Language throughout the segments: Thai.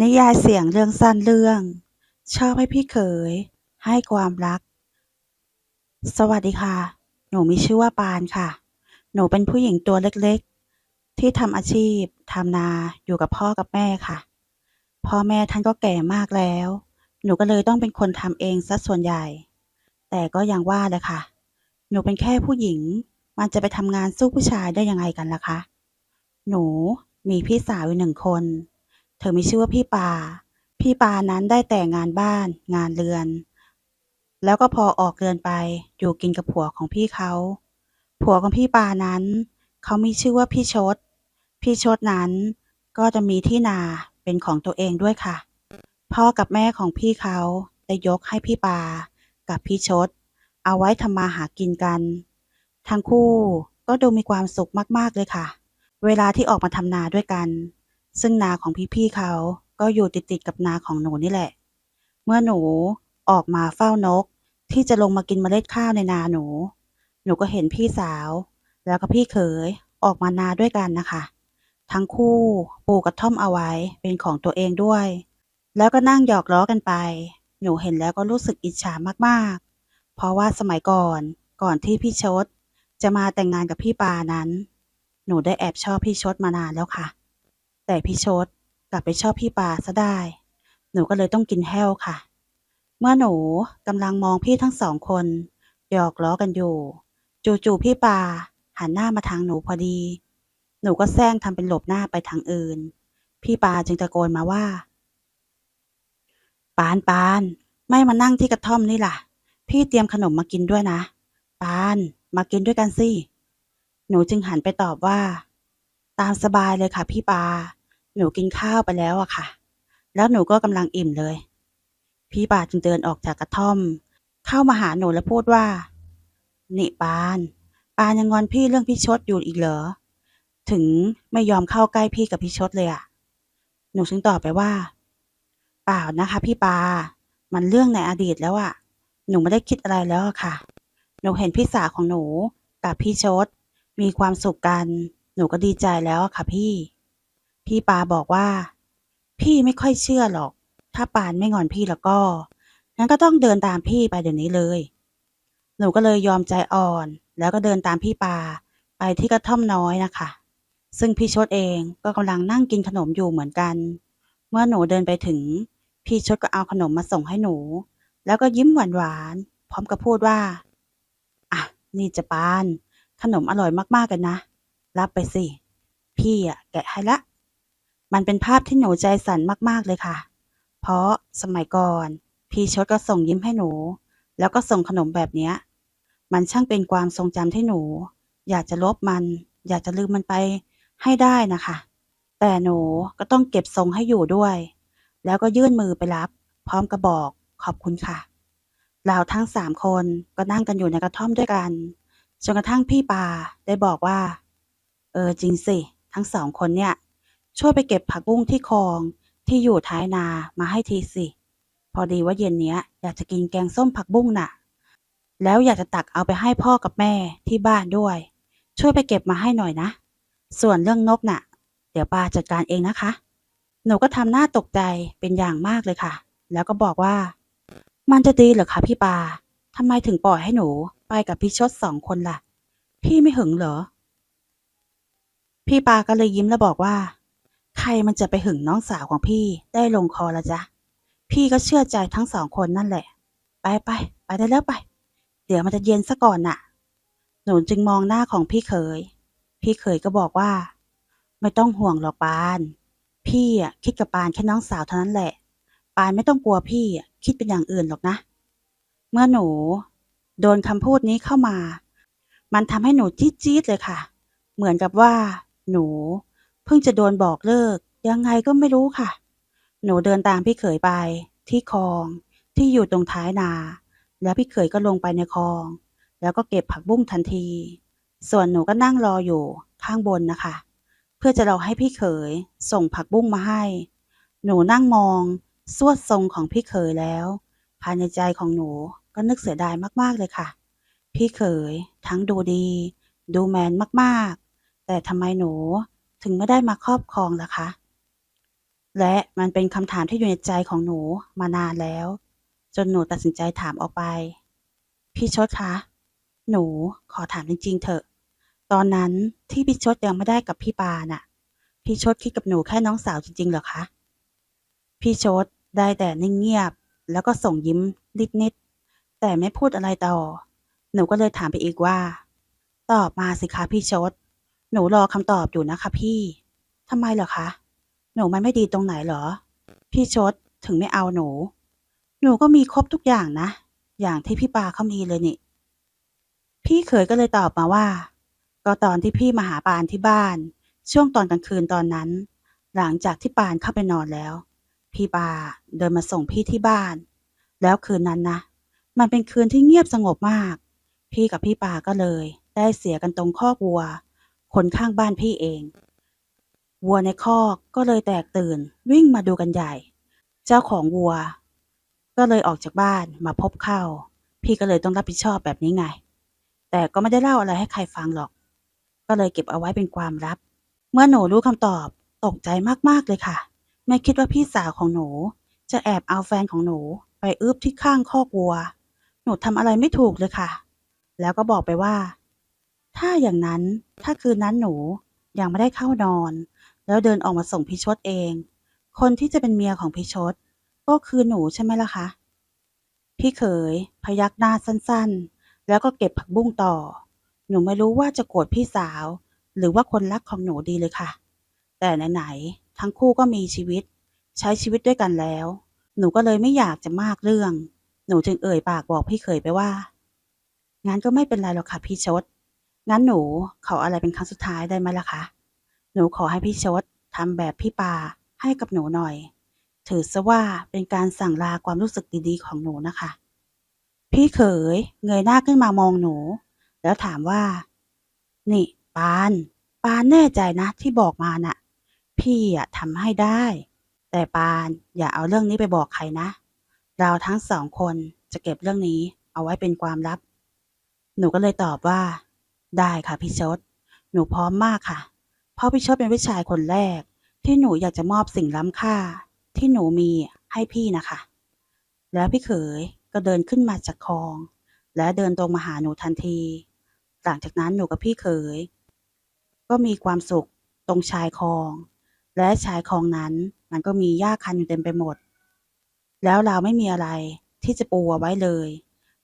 นิยายเสียงเรื่องสั้นเรื่อง ชอบให้พี่เขย ให้ความรัก สวัสดีค่ะ หนูมีชื่อว่าปานค่ะ หนูเป็นผู้หญิงตัวเล็กๆ ที่ทำอาชีพทำนาอยู่กับพ่อกับแม่ค่ะ พ่อแม่ท่านก็แก่มากแล้ว หนูก็เลยต้องเป็นคนทำเองซะส่วนใหญ่ แต่ก็ยังว่าแหละค่ะ หนูเป็นแค่ผู้หญิง มันจะไปทำงานสู้ผู้ชายได้ยังไงกันล่ะคะ หนูมีพี่สาวอยู่หนึ่งคน เธอมีชื่อว่าพี่ปา พี่ปานั้นได้แต่งานบ้าน งานเรือน แล้วก็พอออกเรือนไปอยู่กินกับผัวของพี่เขา ผัวของพี่ปานั้นเขามีชื่อว่าพี่ชด พี่ชดนั้นก็จะมีที่นาเป็นของตัวเองด้วยค่ะ พ่อกับแม่ของพี่เขาได้ยกให้พี่ปา กับพี่ชด เอาไว้ทำมาหากินกัน ทั้งคู่ก็ดูมีความสุขมากๆเลยค่ะ เวลาที่ออกมาทำนาด้วยกัน ซึ่งนาของพี่ๆเขาก็อยู่ติดๆกับนาของหนูนี่แหละ เมื่อหนูออกมาเฝ้านก ที่จะลงมากินเมล็ดข้าวในนาหนู หนูก็เห็นพี่สาว แล้วก็พี่เขยออกมานาด้วยกันนะคะ ทั้งคู่ปลูกกระท่อมเอาไว้เป็นของตัวเองด้วย แล้วก็นั่งหยอกล้อกันไป หนูเห็นแล้วก็รู้สึกอิจฉามากๆ เพราะว่าสมัยก่อนก่อนที่พี่ชดจะมาแต่งงานกับพี่ปานั้น หนูได้แอบชอบพี่ชดมานานแล้วค่ะ แต่พี่ชดกลับไปชอบพี่ปาซะได้ หนูก็เลยต้องกินแห้วค่ะ เมื่อหนูกำลังมองพี่ทั้งสองคนหยอกล้อกันอยู่ จู่ๆพี่ปาหันหน้ามาทางหนูพอดี หนูก็แซงทำเป็นหลบหน้าไปทางอื่น พี่ปาจึงตะโกนมาว่า ปานปานไม่มานั่งที่กระท่อมนี่ล่ะ พี่เตรียมขนมมากินด้วยนะ ปาน มากินด้วยกันสิ หนูจึงหันไปตอบว่า ตามสบายเลยค่ะพี่ปา หนูกินข้าวไปแล้วอะค่ะ แล้วหนูก็กำลังอิ่มเลย พี่ปาจึงเดินออกจากกระท่อม เข้ามาหาหนูและพูดว่า นี่ปาน ปานยังงอนพี่เรื่องพี่ชดอยู่อีกเหรอ ถึงไม่ยอมเข้าใกล้พี่กับพี่ชดเลยอะหนูจึงตอบไปว่า เปล่านะคะ พี่ปา มันเรื่องในอดีตแล้วอะหนูไม่ได้คิดอะไรแล้วอะค่ะ หนูเห็นพี่สาวของหนูกับพี่ชดมีความสุขกัน หนูก็ดีใจแล้วอะค่ะพี่ พี่ปาบอกว่า พี่ไม่ค่อยเชื่อหรอก ถ้าปานไม่งอนพี่แล้วก็ งั้นก็ต้องเดินตามพี่ไปเดี๋ยวนี้เลย หนูก็เลยยอมใจอ่อน แล้วก็เดินตามพี่ปาไปที่กระท่อมน้อยนะคะ ซึ่งพี่ชดเองก็กำลังนั่งกินขนมอยู่เหมือนกัน เมื่อหนูเดินไปถึง พี่ชดก็เอาขนมมาส่งให้หนู แล้วก็ยิ้มหวานๆพร้อมกับพูดว่า อะ นี่จะปาน ขนมอร่อยมากๆกันนะ รับไปสิ พี่อะแกะให้ละ มันเป็นภาพที่หนูใจสั่นมากๆเลยค่ะ เพราะสมัยก่อน พี่ชดก็ส่งยิ้มให้หนู แล้วก็ส่งขนมแบบเนี้ย มันช่างเป็นความทรงจำที่หนู อยากจะลบมัน อยากจะลืมมันไปให้ได้นะคะ แต่หนูก็ต้องเก็บทรงให้อยู่ด้วย แล้วก็ยื่นมือไปรับ พร้อมกับบอกขอบคุณค่ะ เราทั้งสามคนก็นั่งกันอยู่ในกระท่อมด้วยกันจนกระทั่งพี่ปาได้บอกว่า เออจริงสิ ทั้งสองคนเนี่ย ช่วยไปเก็บผักบุ้งที่คลองที่อยู่ท้ายนามาให้ทีสิ พอดีว่าเย็นเนี้ย อยากจะกินแกงส้มผักบุ้งน่ะ แล้วอยากจะตักเอาไปให้พ่อกับแม่ที่บ้านด้วย ช่วยไปเก็บมาให้หน่อยนะ ส่วนเรื่องนกน่ะ เดี๋ยวป้าจัดการเองนะคะ หนูก็ทำหน้าตกใจเป็นอย่างมากเลยค่ะ แล้วก็บอกว่า มันจะดีเหรอคะพี่ปาทำไมถึงปล่อยให้หนูไปกับพี่ชดสองคนล่ะ พี่ไม่หึงเหรอ พี่ปาก็เลยยิ้มแล้วบอกว่า ใครมันจะไปหึงน้องสาวของพี่ได้ลงคอละจ๊ะ พี่ก็เชื่อใจทั้งสองคนนั่นแหละ ไปไปไปได้แล้วไป เดี๋ยวมันจะเย็นซะก่อนน่ะ หนูจึงมองหน้าของพี่เขย พี่เขยก็บอกว่า ไม่ต้องห่วงหรอกปาน พี่อะคิดกับปานแค่น้องสาวเท่านั้นแหละ ปานไม่ต้องกลัวพี่อะคิดเป็นอย่างอื่นหรอกนะ เมื่อหนู โดนคำพูดนี้เข้ามา มันทำให้หนูจี๊ดจี๊ดเลยค่ะ เหมือนกับว่า หนู เพิ่งจะโดนบอกเลิก ยังไงก็ไม่รู้ค่ะ หนูเดินตามพี่เขยไป ที่คลองที่อยู่ตรงท้ายนา แล้วพี่เขยก็ลงไปในคลอง แล้วก็เก็บผักบุ้งทันที ส่วนหนูก็นั่งรออยู่ข้างบนนะคะ เพื่อจะรอให้พี่เขยส่งผักบุ้งมาให้ หนูนั่งมองสวดทรงของพี่เขยแล้ว ภายในใจของหนูก็นึกเสียดายมากๆเลยค่ะ พี่เขยทั้งดูดี ดูแมนมากๆ แต่ทำไมหนูถึงไม่ได้มาครอบครองล่ะคะ และมันเป็นคำถามที่อยู่ในใจของหนูมานานแล้ว จนหนูตัดสินใจถามออกไป พี่ชดคะ หนูขอถามจริงๆเถอะ ตอนนั้นที่พี่ชดยังไม่ได้กับพี่ปาน่ะ พี่ชดคิดกับหนูแค่น้องสาวจริงๆเหรอคะ พี่ชดได้แต่นิ่งเงียบ แล้วก็ส่งยิ้มนิดๆแต่ไม่พูดอะไรต่อ หนูก็เลยถามไปอีกว่า ตอบมาสิคะพี่ชด หนูรอคำตอบอยู่นะคะ พี่ทำไมเหรอคะ หนูมันไม่ดีตรงไหนเหรอ พี่ชดถึงไม่เอาหนู หนูก็มีครบทุกอย่างนะ อย่างที่พี่ปาเขามีเลยนี่ พี่เขยก็เลยตอบมาว่า ก็ตอนที่พี่มาหาปานที่บ้าน ช่วงตอนกลางคืนตอนนั้น หลังจากที่ปานเข้าไปนอนแล้ว พี่ปาเดินมาส่งพี่ที่บ้าน แล้วคืนนั้นนะ มันเป็นคืนที่เงียบสงบมาก พี่กับพี่ปาก็เลย ได้เสียกันตรงคอกวัว คนข้างบ้านพี่เอง วัวในคอกก็เลยแตกตื่นวิ่งมาดูกันใหญ่ เจ้าของวัว ก็เลยออกจากบ้านมาพบเข้า พี่ก็เลยต้องรับผิดชอบแบบนี้ไง แต่ก็ไม่ได้เล่าอะไรให้ใครฟังหรอก ก็เลยเก็บเอาไว้เป็นความลับ เมื่อหนูรู้คำตอบตกใจมากๆเลยค่ะ ไม่คิดว่าพี่สาวของหนู จะแอบเอาแฟนของหนูไปอึบที่ข้างคอกวัว หนูทำอะไรไม่ถูกเลยค่ะ แล้วก็บอกไปว่า ถ้าอย่างนั้นถ้าคืนนั้นหนูยังไม่ได้เข้านอน แล้วเดินออกมาส่งพี่ชดเอง คนที่จะเป็นเมียของพี่ชดก็คือหนูใช่ไหมล่ะคะ พี่เขยพยักหน้าสั้นๆ แล้วก็เก็บผักบุ้งต่อ หนูไม่รู้ว่าจะโกรธพี่สาว หรือว่าคนรักของหนูดีเลยค่ะ แต่ไหนๆทั้งคู่ก็มีชีวิต ใช้ชีวิตด้วยกันแล้ว หนูก็เลยไม่อยากจะมากเรื่อง หนูจึงเอ่ยปากบอกพี่เขยไปว่างั้นก็ไม่เป็นไรหรอกค่ะพี่ชด งั้นหนูขออะไรเป็นครั้งสุดท้ายได้ไหมล่ะคะ หนูขอให้พี่ชดทำแบบพี่ปาให้กับหนูหน่อย ถือซะว่าเป็นการสั่งลาความรู้สึกดีๆของหนูนะคะ พี่เขยเงยหน้าขึ้นมามองหนู แล้วถามว่า นี่ปาน ปานแน่ใจนะที่บอกมาน่ะ พี่อะทำให้ได้ แต่ปานอย่าเอาเรื่องนี้ไปบอกใครนะ เราทั้งสองคนจะเก็บเรื่องนี้เอาไว้เป็นความลับ หนูก็เลยตอบว่า ได้ค่ะพี่ชด หนูพร้อมมากค่ะ เพราะพี่ชดเป็นผู้ชายคนแรก ที่หนูอยากจะมอบสิ่งล้ำค่า ที่หนูมีให้พี่นะคะ แล้วพี่เขยก็เดินขึ้นมาจากคลอง และเดินตรงมาหาหนูทันที หลังจากนั้นหนูกับพี่เขย ก็มีความสุขตรงชายคลอง และชายคลองนั้นมันก็มีหญ้าคันอยู่เต็มไปหมด แล้วเราไม่มีอะไรที่จะปูเอาไว้เลย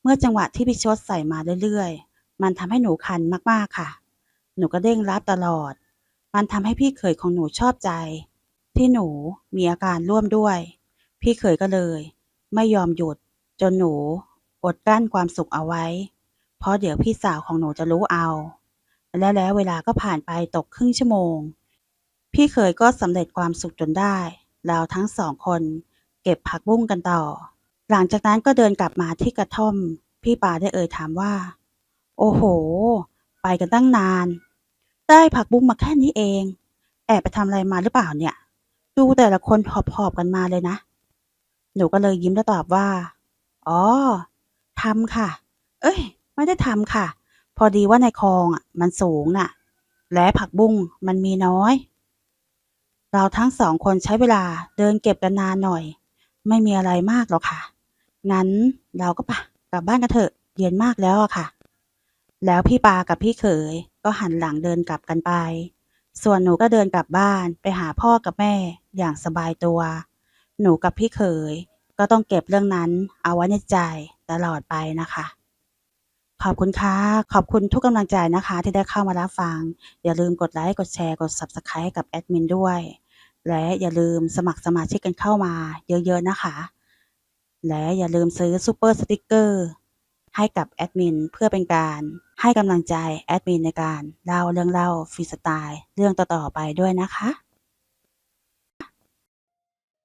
เมื่อจังหวะที่พี่ชดใส่มาเรื่อยๆ มันทำให้หนูคันมากๆค่ะ หนูก็เด้งรับตลอด มันทำให้พี่เขยของหนูชอบใจ ที่หนูมีอาการร่วมด้วย พี่เขยก็เลย ไม่ยอมหยุด จนหนูอดกั้นความสุขเอาไว้ เพราะเดี๋ยวพี่สาวของหนูจะรู้เอา และแล้วเวลาก็ผ่านไปตกครึ่งชั่วโมง พี่เขยก็สำเร็จความสุขจนได้เราทั้งสองคน เก็บผักบุ้งกันต่อ หลังจากนั้นก็เดินกลับมาที่กระท่อม พี่ปาได้เอ่ยถามว่า โอ้โห ไปกันตั้งนาน ได้ผักบุ้งมาแค่นี้เอง แอบไปทำอะไรมาหรือเปล่าเนี่ย ดูแต่ละคนหอบๆกันมาเลยนะ หนูก็เลยยิ้มแล้วตอบว่า อ๋อทำค่ะ เอ้ย ไม่ได้ทำค่ะ พอดีว่าในคลองอะ มันสูงน่ะ และผักบุ้งมันมีน้อย เราทั้งสองคนใช้เวลาเดินเก็บกันนานหน่อย ไม่มีอะไรมากหรอกค่ะ งั้นเราก็ปะกลับบ้านกันเถอะ เย็นมากแล้วอะค่ะ แล้วพี่ปากับพี่เขยก็หันหลังเดินกลับกันไป ส่วนหนูก็เดินกลับบ้านไปหาพ่อกับแม่อย่างสบายตัว หนูกับพี่เขยก็ต้องเก็บเรื่องนั้นเอาไว้ในใจตลอดไปนะคะ ขอบคุณค่ะ ขอบคุณทุกกำลังใจนะคะ ที่ได้เข้ามารับฟัง อย่าลืมกดไลค์ กดแชร์ กด Subscribe ให้กับแอดมินด้วย และอย่าลืมสมัครสมาชิกกันเข้ามาเยอะๆนะคะ และอย่าลืมซื้อซูเปอร์สติกเกอร์ให้กับแอดมินเพื่อเป็นการ ให้กำลังใจแอดมินในการเล่าเรื่องเล่าฟรีสไตล์เรื่องต่อๆไปด้วยนะคะ